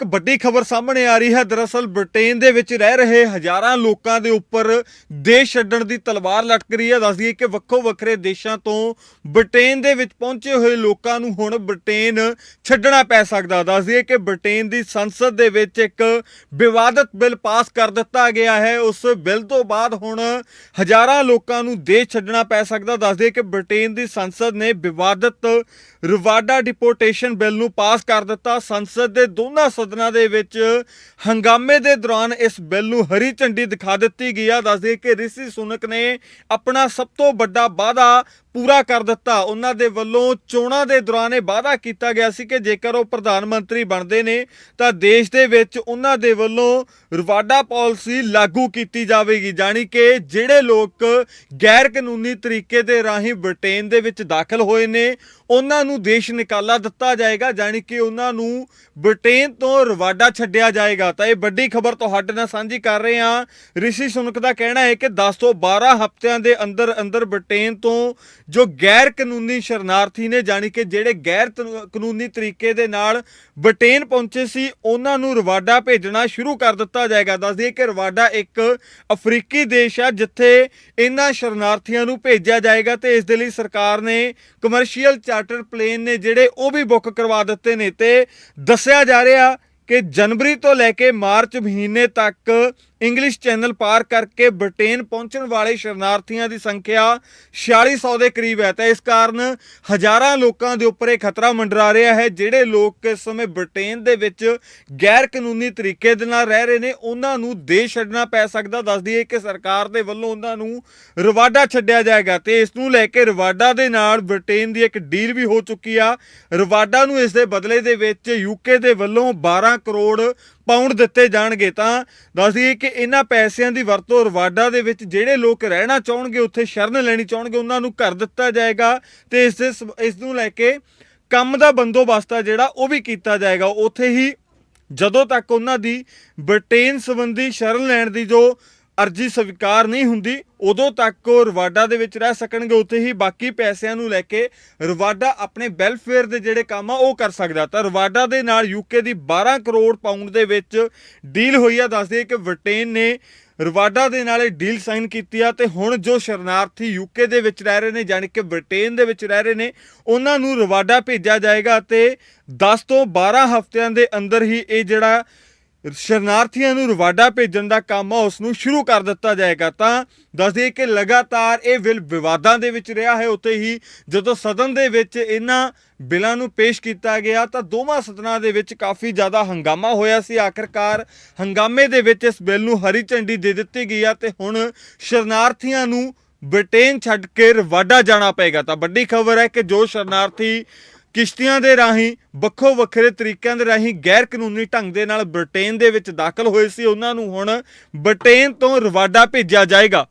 ਇੱਕ ਵੱਡੀ ਖਬਰ ਸਾਹਮਣੇ ਆ ਰਹੀ ਹੈ। ਦਰਅਸਲ ਬ੍ਰਿਟੇਨ ਦੇ ਵਿੱਚ ਰਹਿ ਰਹੇ ਹਜ਼ਾਰਾਂ ਲੋਕਾਂ ਦੇ ਉੱਪਰ ਦੇਸ਼ ਛੱਡਣ ਦੀ ਤਲਵਾਰ ਲਟਕ ਰਹੀ ਹੈ। ਦੱਸਦੀ ਹੈ ਕਿ ਵੱਖੋ ਵੱਖਰੇ ਦੇਸ਼ਾਂ ਤੋਂ ਬ੍ਰਿਟੇਨ ਦੇ ਵਿੱਚ ਪਹੁੰਚੇ ਹੋਏ ਲੋਕਾਂ ਨੂੰ ਹੁਣ ਬ੍ਰਿਟੇਨ ਛੱਡਣਾ ਪੈ ਸਕਦਾ। ਦੱਸਦੀ ਹੈ ਕਿ ਬ੍ਰਿਟੇਨ ਦੀ ਸੰਸਦ ਦੇ ਵਿੱਚ ਇੱਕ ਵਿਵਾਦਤ ਬਿੱਲ ਪਾਸ ਕਰ ਦਿੱਤਾ ਗਿਆ ਹੈ। ਉਸ ਬਿੱਲ ਤੋਂ ਬਾਅਦ ਹੁਣ ਹਜ਼ਾਰਾਂ ਲੋਕਾਂ ਨੂੰ ਦੇਸ਼ ਛੱਡਣਾ ਪੈ ਸਕਦਾ। ਦੱਸਦੀ ਹੈ ਕਿ ਬ੍ਰਿਟੇਨ ਦੀ ਸੰਸਦ ਨੇ ਵਿਵਾਦਤ ਰਵਾਡਾ ਡਿਪੋਰਟੇਸ਼ਨ ਬਿੱਲ ਨੂੰ ਪਾਸ ਕਰ ਦਿੱਤਾ। ਸੰਸਦ ਦੇ ਦੋਨਾਂ ਸਦਨਾਂ ਦੇ ਵਿੱਚ ਹੰਗਾਮੇ ਦੇ ਦੌਰਾਨ ਇਸ ਬਿੱਲ ਨੂੰ ਹਰੀ ਝੰਡੀ ਦਿਖਾ ਦਿੱਤੀ ਗਈ ਆ। ਦੱਸਦੇ ਕਿ ਰਿਸ਼ੀ ਸੁਨਕ ਨੇ ਆਪਣਾ ਸਭ ਤੋਂ ਵੱਡਾ ਵਾਅਦਾ ਪੂਰਾ ਕਰ ਦਿੱਤਾ। ਉਹਨਾਂ ਦੇ ਵੱਲੋਂ ਚੋਣਾਂ ਦੇ ਦੌਰਾਨ ਇਹ ਵਾਅਦਾ ਕੀਤਾ ਗਿਆ ਸੀ ਕਿ ਜੇਕਰ ਉਹ ਪ੍ਰਧਾਨ ਮੰਤਰੀ ਬਣਦੇ ਨੇ, ਤਾਂ ਦੇਸ਼ ਦੇ ਵਿੱਚ ਉਹਨਾਂ ਦੇ ਵੱਲੋਂ ਰਵਾਡਾ ਪਾਲਿਸੀ ਲਾਗੂ ਕੀਤੀ ਜਾਵੇਗੀ। ਜਾਣੀ ਕਿ ਜਿਹੜੇ ਲੋਕ ਗੈਰ ਕਾਨੂੰਨੀ ਤਰੀਕੇ ਦੇ ਰਾਹੀਂ ਬ੍ਰਿਟੇਨ ਦੇ ਵਿੱਚ ਦਾਖਲ ਹੋਏ ਨੇ ਉਹਨਾਂ ਨੂੰ ਦੇਸ਼ ਨਿਕਾਲਾ ਦਿੱਤਾ ਜਾਏਗਾ, ਜਾਣੀ ਕਿ ਉਹਨਾਂ ਨੂੰ ਬ੍ਰਿਟੇਨ ਤੋਂ ਰਵਾਡਾ ਛੱਡਿਆ ਜਾਏਗਾ। ਤਾਂ ਇਹ ਵੱਡੀ ਖਬਰ ਤੁਹਾਡੇ ਨਾਲ ਸਾਂਝੀ ਕਰ ਰਹੇ ਹਾਂ। ਰਿਸ਼ੀ ਸੁਨਕ ਦਾ ਕਹਿਣਾ ਹੈ ਕਿ 10 ਤੋਂ 12 ਹਫ਼ਤਿਆਂ ਦੇ ਅੰਦਰ ਅੰਦਰ ਬ੍ਰਿਟੇਨ ਤੋਂ ਜੋ ਗੈਰ ਕਾਨੂੰਨੀ ਸ਼ਰਨਾਰਥੀ ਨੇ, ਜਾਣੀ ਕਿ ਜਿਹੜੇ ਗੈਰ ਤਨ- ਕਾਨੂੰਨੀ ਤਰੀਕੇ ਦੇ ਨਾਲ ਬ੍ਰਿਟੇਨ ਪਹੁੰਚੇ ਸੀ, ਉਹਨਾਂ ਨੂੰ ਰਵਾਡਾ ਭੇਜਣਾ ਸ਼ੁਰੂ ਕਰ ਦਿੱਤਾ ਜਾਏਗਾ। ਦੱਸ ਦਈਏ ਕਿ ਰਵਾਡਾ ਇੱਕ ਅਫਰੀਕੀ ਦੇਸ਼ ਹੈ ਜਿੱਥੇ ਇਹਨਾਂ ਸ਼ਰਨਾਰਥੀਆਂ ਨੂੰ ਭੇਜਿਆ ਜਾਏਗਾ ਤੇ ਇਸ ਦੇ ਲਈ ਸਰਕਾਰ ਨੇ ਕਮਰਸ਼ੀਅਲ ਚਾਰਟਰ ਪਲੇਨ ਨੇ ਜਿਹੜੇ ਉਹ ਵੀ ਬੁੱਕ ਕਰਵਾ ਦਿੱਤੇ ਨੇ ਤੇ ਦੱਸਿਆ ਜਾ ਰਿਹਾ ਕਿ ਜਨਵਰੀ ਤੋਂ ਲੈ ਕੇ ਮਾਰਚ ਮਹੀਨੇ ਤੱਕ ਇੰਗਲਿਸ਼ ਚੈਨਲ ਪਾਰ ਕਰਕੇ ਬ੍ਰਿਟੇਨ ਪਹੁੰਚਣ ਵਾਲੇ ਸ਼ਰਨਾਰਥੀਆਂ ਦੀ ਸੰਖਿਆ 4600 ਦੇ ਕਰੀਬ ਹੈ। ਤਾਂ ਇਸ ਕਾਰਨ ਹਜ਼ਾਰਾਂ ਲੋਕਾਂ ਦੇ ਉੱਪਰ ਇਹ ਖਤਰਾ ਮੰਡਰਾ ਰਿਹਾ ਹੈ, ਜਿਹੜੇ ਲੋਕ ਇਸ ਸਮੇਂ ਬ੍ਰਿਟੇਨ ਦੇ ਵਿੱਚ ਗੈਰ ਕਾਨੂੰਨੀ ਤਰੀਕੇ ਦੇ ਨਾਲ ਰਹਿ ਰਹੇ ਨੇ, ਉਹਨਾਂ ਨੂੰ ਦੇਸ਼ ਛੱਡਣਾ ਪੈ ਸਕਦਾ। ਦੱਸਦੀ ਹੈ ਕਿ ਸਰਕਾਰ ਦੇ ਵੱਲੋਂ ਉਹਨਾਂ ਨੂੰ ਰਵਾਡਾ ਛੱਡਿਆ ਜਾਏਗਾ ਤੇ ਇਸ ਨੂੰ ਲੈ ਕੇ ਰਵਾਡਾ ਦੇ ਨਾਲ ਬ੍ਰਿਟੇਨ ਦੀ ਇੱਕ ਡੀਲ ਵੀ ਹੋ ਚੁੱਕੀ ਆ। ਰਵਾਡਾ ਨੂੰ ਇਸ ਦੇ ਬਦਲੇ ਦੇ ਵਿੱਚ ਯੂਕੇ ਦੇ ਵੱਲੋਂ 12 ਕਰੋੜ ਪਾਉਂਡ ਦਿੱਤੇ ਜਾਣਗੇ, ਤਾਂ ਦੱਸ ਦਈਏ ਕਿ ਇਹਨਾਂ ਪੈਸਿਆਂ ਦੀ ਵਰਤੋਂ ਰਵਾਡਾ ਦੇ ਵਿੱਚ ਜਿਹੜੇ ਲੋਕ ਰਹਿਣਾ ਚਾਹਣਗੇ, ਉੱਥੇ ਸ਼ਰਨ ਲੈਣੀ ਚਾਹਣਗੇ, ਉਹਨਾਂ ਨੂੰ ਕਰ ਦਿੱਤਾ ਜਾਏਗਾ ਤੇ ਇਸ ਦੇ ਸਬ- ਇਸ ਨੂੰ ਲੈ ਕੇ ਕੰਮ ਦਾ ਬੰਦੋਬਸਤ ਆ ਜਿਹੜਾ, ਉਹ ਵੀ ਕੀਤਾ ਜਾਏਗਾ। ਉੱਥੇ ਹੀ ਜਦੋਂ ਤੱਕ ਉਹਨਾਂ ਦੀ ਬ੍ਰਿਟੇਨ ਸੰਬੰਧੀ ਸ਼ਰਨ ਲੈਣ ਦੀ ਜੋ ਅਰਜੀ ਸਵੀਕਾਰ ਨਹੀਂ ਹੁੰਦੀ, ਉਦੋਂ ਤੱਕ ਉਹ ਰਵਾਡਾ ਦੇ ਵਿੱਚ ਰਹਿ ਸਕਣਗੇ। ਉੱਥੇ ਹੀ ਬਾਕੀ ਪੈਸਿਆਂ ਨੂੰ ਲੈ ਕੇ ਰਵਾਡਾ ਆਪਣੇ ਵੈਲਫੇਅਰ ਦੇ ਜਿਹੜੇ ਕੰਮ ਆ, ਉਹ ਕਰ ਸਕਦਾ। ਤਾਂ ਰਵਾਡਾ ਦੇ ਨਾਲ ਯੂਕੇ ਦੀ 12 ਕਰੋੜ ਪਾਉਂਡ ਦੇ ਵਿੱਚ ਡੀਲ ਹੋਈ ਆ। ਦੱਸਦੇ ਕਿ ਬ੍ਰਿਟੇਨ ਨੇ ਰਵਾਡਾ ਦੇ ਨਾਲ ਇਹ ਡੀਲ ਸਾਈਨ ਕੀਤੀ ਆ। ਤੇ ਹੁਣ ਜੋ ਸ਼ਰਨਾਰਥੀ ਯੂਕੇ ਦੇ ਵਿੱਚ ਰਹਿ ਰਹੇ ਨੇ, ਯਾਨੀ ਕਿ ਬ੍ਰਿਟੇਨ ਦੇ ਵਿੱਚ ਰਹਿ ਰਹੇ ਨੇ, ਉਹਨਾਂ ਨੂੰ ਰਵਾਡਾ ਭੇਜਿਆ ਜਾਏਗਾ। ਤੇ 10 ਤੋਂ 12 ਹਫ਼ਤਿਆਂ ਦੇ ਅੰਦਰ ਹੀ ਇਹ ਜਿਹੜਾ ਸ਼ਰਨਾਰਥੀਆਂ ਨੂੰ ਰਵਾਡਾ ਭੇਜਣ ਦਾ ਕੰਮ ਆ ਉਸ ਨੂੰ ਸ਼ੁਰੂ ਕਰ ਦਿੱਤਾ ਜਾਏਗਾ, ਤਾਂ ਦੱਸ ਕਿ ਲਗਾਤਾਰ ਇਹ ਬਿੱਲ ਵਿਵਾਦਾਂ ਦੇ ਵਿੱਚ ਰਿਹਾ ਹੈ। ਉੱਤੇ ਹੀ ਜਦੋਂ ਸਦਨ ਦੇ ਵਿੱਚ ਇਹਨਾਂ ਬਿੱਲਾਂ ਨੂੰ ਪੇਸ਼ ਕੀਤਾ ਗਿਆ, ਤਾਂ ਦੋਵਾਂ ਸਦਨਾਂ ਦੇ ਵਿੱਚ ਕਾਫੀ ਜ਼ਿਆਦਾ ਹੰਗਾਮਾ ਹੋਇਆ ਸੀ। ਆਖਰਕਾਰ ਹੰਗਾਮੇ ਦੇ ਵਿੱਚ ਇਸ ਬਿੱਲ ਨੂੰ ਹਰੀ ਝੰਡੀ ਦੇ ਦਿੱਤੀ ਗਈ ਆ ਤੇ ਹੁਣ ਸ਼ਰਨਾਰਥੀਆਂ ਨੂੰ ਬ੍ਰਿਟੇਨ ਛੱਡ ਕੇ ਰਵਾਡਾ ਜਾਣਾ ਪਏਗਾ। ਤਾਂ ਵੱਡੀ ਖਬਰ ਹੈ ਕਿ ਜੋ ਸ਼ਰਨਾਰਥੀ ਕਿਸ਼ਤੀਆਂ ਦੇ ਰਾਹੀਂ, ਵੱਖੋ ਵੱਖਰੇ ਤਰੀਕਿਆਂ ਦੇ ਰਾਹੀਂ ਗੈਰ ਕਾਨੂੰਨੀ ਢੰਗ ਦੇ ਨਾਲ ਬ੍ਰਿਟੇਨ ਦੇ ਵਿੱਚ ਦਾਖਲ ਹੋਏ ਸੀ। ਉਹਨਾਂ ਨੂੰ ਹੁਣ ਬ੍ਰਿਟੇਨ ਤੋਂ ਰਵਾਡਾ ਭੇਜਿਆ ਜਾਏਗਾ।